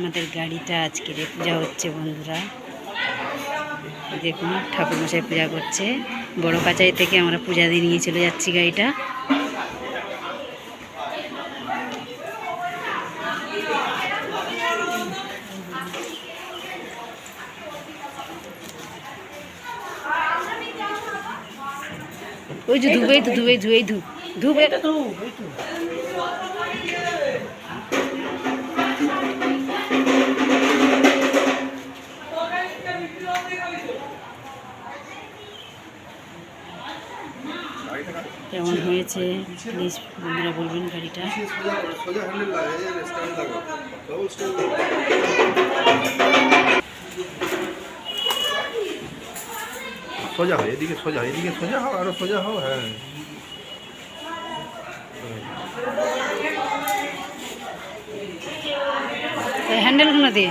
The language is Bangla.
আমাদের গাড়িটা আজকে পূজা হচ্ছে, বন্ধুরা। দেখুন, ঠাকুরমশাই পূজা করছে। বড় কাচাই থেকে আমরা পূজা দিয়ে নিয়ে চলে যাচ্ছি গাড়িটা। ওই যে ধুবেই তো ধুবেই ধুয়েই ধু ধুবে কেমন হয়েছে? প্লিজ বন্ধুরা বলবেন গাড়িটা। সোজা হয় এদিকে সোজা এদিকে সোজা হও আরও সোজা হও হ্যাঁ। হ্যান্ডেলগুলো দিয়ে।